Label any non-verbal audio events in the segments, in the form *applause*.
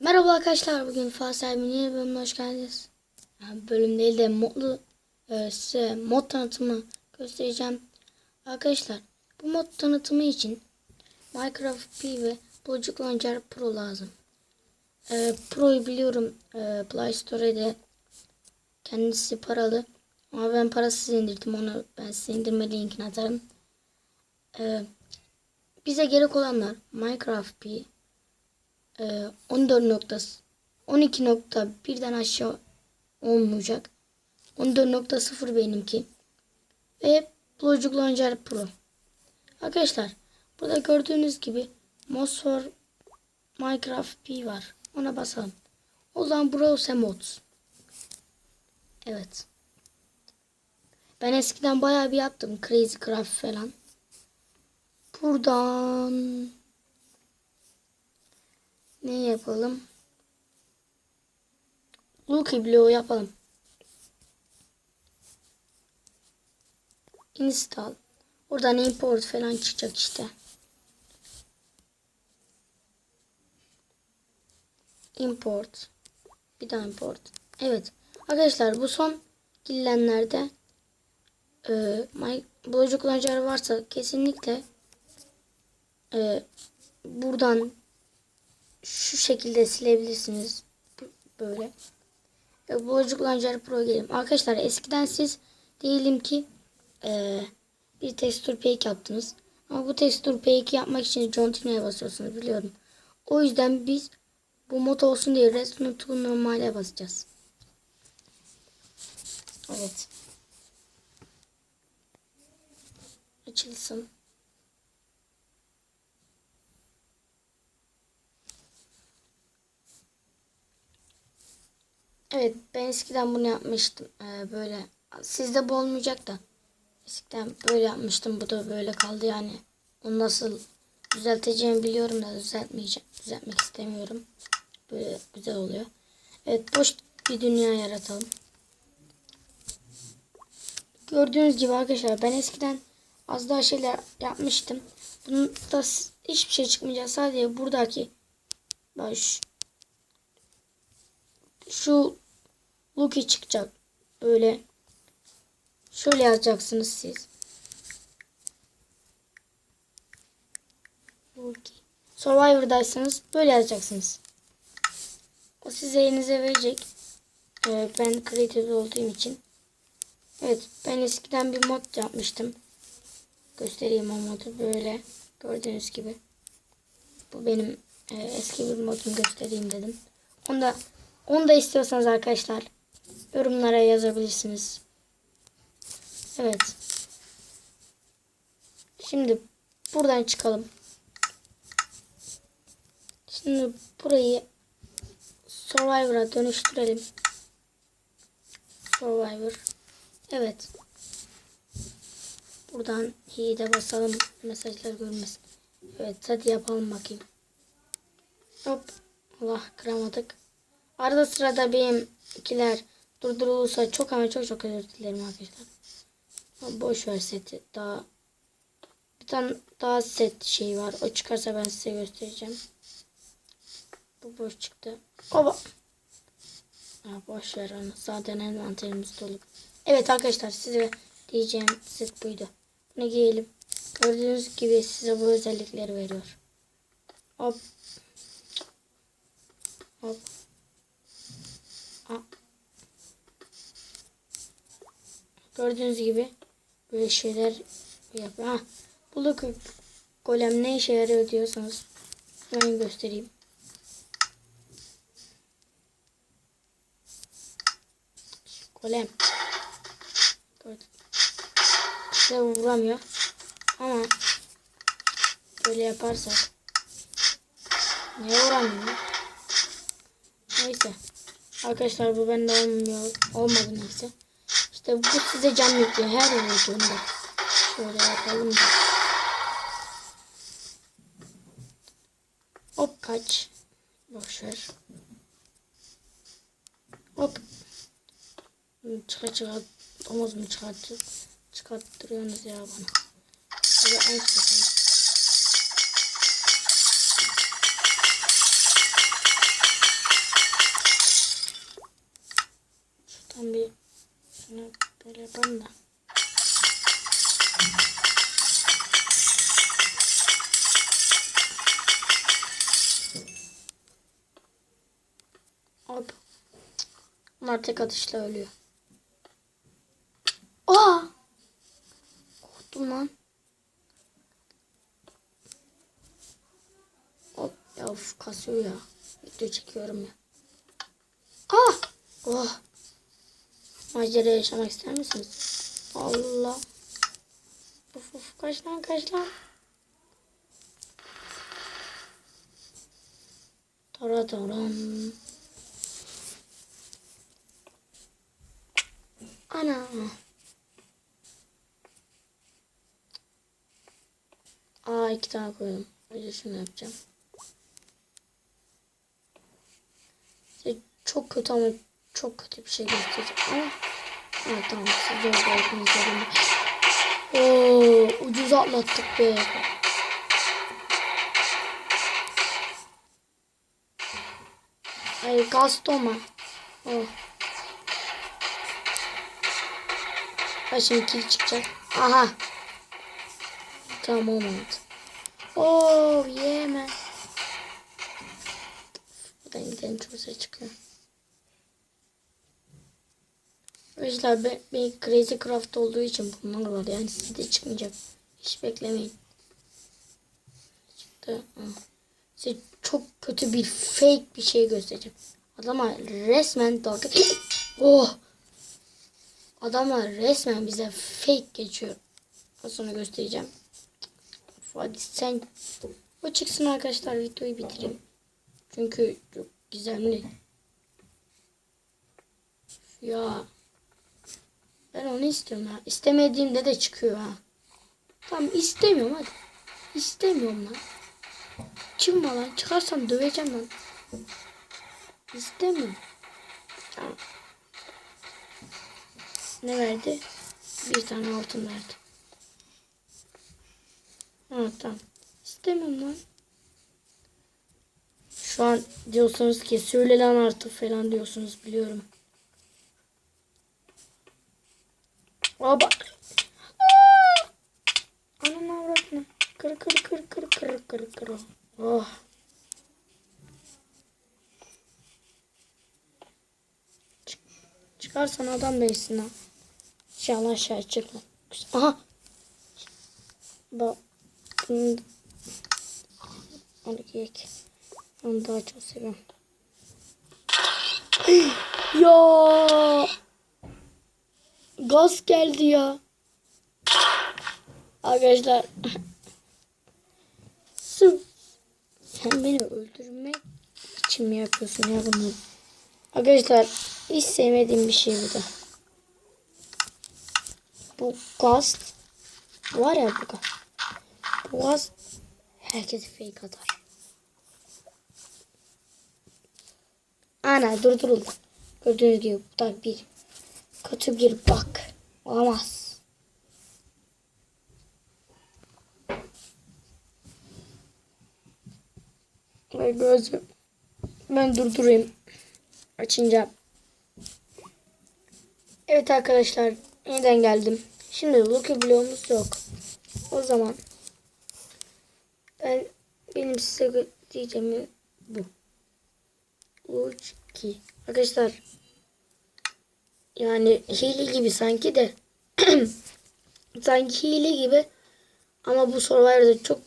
Merhaba arkadaşlar bugün Fasel yeni bölümüne hoş geldiniz. Yani bölüm değil de modlu e, size mod tanıtımı göstereceğim. Arkadaşlar bu mod tanıtımı için Minecraft P ve Logic Launcher Pro lazım. E, Pro'yu biliyorum e, Play Store'da kendisi paralı. Ama ben parasız indirdim onu ben size indirme linkini atarım. E, bize gerek olanlar Minecraft P ee, 14 noktası 12.1'den aşağı olmayacak. 14.0 benimki. Ve Logic Launcher Pro. Arkadaşlar burada gördüğünüz gibi Mosfor Minecraft P var. Ona basalım. O zaman Browse Mods. Evet. Ben eskiden bayağı bir yaptım. Crazy Craft falan. Buradan ne yapalım? Lucky Blue yapalım. Install. Oradan import falan çıkacak işte. Import. Bir daha import. Evet. Arkadaşlar bu son gillenlerde e, my, bulucu kullanıcıları varsa kesinlikle e, buradan şu şekilde silebilirsiniz. Böyle. Ve Boğacık Launcher Pro gelim. Arkadaşlar eskiden siz diyelim ki e, bir texture pack yaptınız. Ama bu texture pack'i yapmak için Continue'ya basıyorsunuz biliyorum. O yüzden biz bu mod olsun diye Redstone to normale basacağız. Evet. Açılsın. Evet ben eskiden bunu yapmıştım. Ee, böyle sizde bu olmayacak da. Eskiden böyle yapmıştım. Bu da böyle kaldı yani. Onu nasıl düzelteceğimi biliyorum da düzeltmeyeceğim. Düzeltmek istemiyorum. Böyle güzel oluyor. Evet boş bir dünya yaratalım. Gördüğünüz gibi arkadaşlar ben eskiden az daha şeyler yapmıştım. Bunun da hiçbir şey çıkmayacak. Sadece buradaki baş şu Lucky çıkacak. Böyle şöyle yazacaksınız siz. Lucky. Survivor'daysanız böyle yazacaksınız. O size elinize verecek. Ee, ben creative olduğum için. Evet ben eskiden bir mod yapmıştım. Göstereyim o modu böyle. Gördüğünüz gibi. Bu benim e, eski bir modum göstereyim dedim. Onda onu da istiyorsanız arkadaşlar yorumlara yazabilirsiniz. Evet. Şimdi buradan çıkalım. Şimdi burayı Survivor'a dönüştürelim. Survivor. Evet. Buradan iyi de basalım mesajlar görmesin. Evet hadi yapalım bakayım. Hop. Allah kıramadık. Arada sırada benim ikiler durdurulursa çok ama çok çok özür dilerim arkadaşlar. Boş ver seti. Daha bir tane daha set şey var. O çıkarsa ben size göstereceğim. Bu boş çıktı. Oba. Ha, boş ver onu. Zaten envanterimiz dolu. Evet arkadaşlar size diyeceğim set buydu. Bunu giyelim. Gördüğünüz gibi size bu özellikleri veriyor. Hop. Hop. Gördüğünüz gibi böyle şeyler yapıyor. Ha, bu golem ne işe yarıyor diyorsanız hemen göstereyim. Golem. Size vuramıyor. Ama böyle yaparsak niye vuramıyor? Neyse. Arkadaşlar bu bende olmuyor. Olmadı neyse. İşte bu size can yüklüyor her videomda. Şöyle yapalım. Hop kaç. Boşver. Hop. Çıka çıka. Omuz mu çıkartıyor? Çıkarttırıyorsunuz ya bana. Şöyle en çıkasın. yaparım da. Hop. Bunlar tek atışla ölüyor. Aa! Korktum lan. Hop ya of kasıyor ya. Video çekiyorum ya. Ah! Oh! Macera yaşamak ister misiniz? Allah. Of of kaç lan kaç lan. Tara taram. Ana. Aa iki tane koydum. Önce şunu yapacağım. Çok kötü ama çok kötü bir şey göstereceğim ama Ha tamam size bakın üzerinde. Oo ucuz atlattık be. Ay Gastoma. Oh. Ha şimdi kill çıkacak. Aha. Tamam olmadı. Oh yeme. Buradan gidelim çok çıkıyor. Arkadaşlar ben, ben Crazy Craft olduğu için bunlar var yani sizde çıkmayacak. Hiç beklemeyin. Çıktı. Size çok kötü bir fake bir şey göstereceğim. Adama resmen dalga *gasps* Oh! Adamlar resmen bize fake geçiyor. Sonra göstereceğim. Hadi sen o çıksın arkadaşlar videoyu bitireyim. Çünkü çok gizemli. Ya ben onu istiyorum ha. İstemediğimde de çıkıyor ha. Tamam istemiyorum hadi. İstemiyorum lan. Çıkma lan. Çıkarsan döveceğim lan. İstemiyorum. Ne verdi? Bir tane altın verdi. Ha tamam. İstemiyorum lan. Şu an diyorsunuz ki söyle lan artık falan diyorsunuz biliyorum. Aa bak. Anam avradını. Kır kır kır kır kır kır kır. Oh. Çık- Çıkarsan adam değilsin ha. İnşallah aşağı çıkma. Aha. Bak. Onu giyek. Onu daha çok seviyorum. ya. Gaz geldi ya. Arkadaşlar. Sen beni öldürmek için mi yapıyorsun ya bunu? Arkadaşlar hiç sevmediğim bir şey bu da. Bu gaz var ya bu gaz. Bu gaz herkese fake atar. Ana durduruldu. Gördüğünüz gibi bu da bir kötü bir bak. Olamaz. Ve gözüm. Ben durdurayım. Açınca. Evet arkadaşlar. Yeniden geldim. Şimdi Lucky bloğumuz yok. O zaman ben benim size diyeceğim bu. Ki. Arkadaşlar yani hile gibi sanki de. *clears throat* Sanki hile gibi. Ama bu Survivor'da çok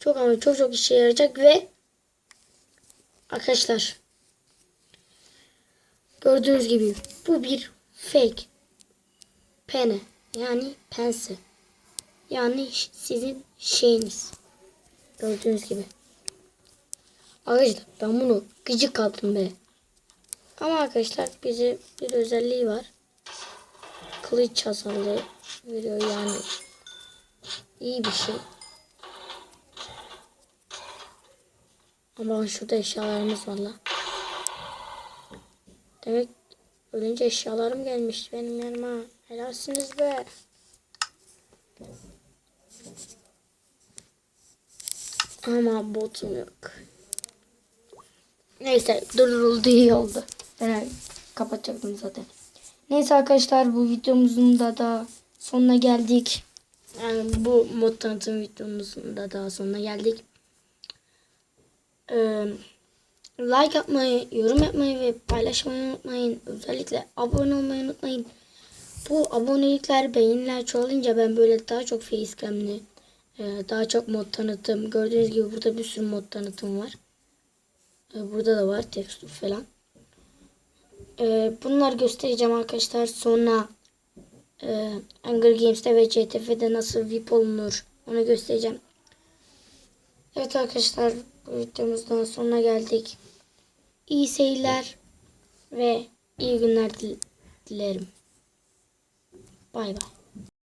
çok ama çok çok işe yarayacak ve arkadaşlar gördüğünüz gibi bu bir fake pene. Yani pense. Yani sizin şeyiniz. Gördüğünüz gibi. Arkadaşlar ben bunu gıcık aldım be ama arkadaşlar bize bir özelliği var. Kılıç hasarlı veriyor yani. iyi bir şey. Ama şurada eşyalarımız var la. Demek ölünce eşyalarım gelmiş benim yanıma. Helalsiniz be. Ama botum yok. Neyse durduruldu iyi oldu. Ben kapatacaktım zaten. Neyse arkadaşlar bu videomuzun da da sonuna geldik. Yani bu mod tanıtım videomuzun da da sonuna geldik. Ee, like atmayı, yorum yapmayı ve paylaşmayı unutmayın. Özellikle abone olmayı unutmayın. Bu abonelikler, beğeniler çoğalınca ben böyle daha çok facecam'li, e, daha çok mod tanıtım. Gördüğünüz gibi burada bir sürü mod tanıtım var. E, Burada da var tekstur falan. E, Bunları göstereceğim arkadaşlar. Sonra e, Hunger Games'te ve CTF'de nasıl VIP olunur onu göstereceğim. Evet arkadaşlar bu videomuzdan sonuna geldik. İyi seyirler ve iyi günler dil- dilerim. Bay bay.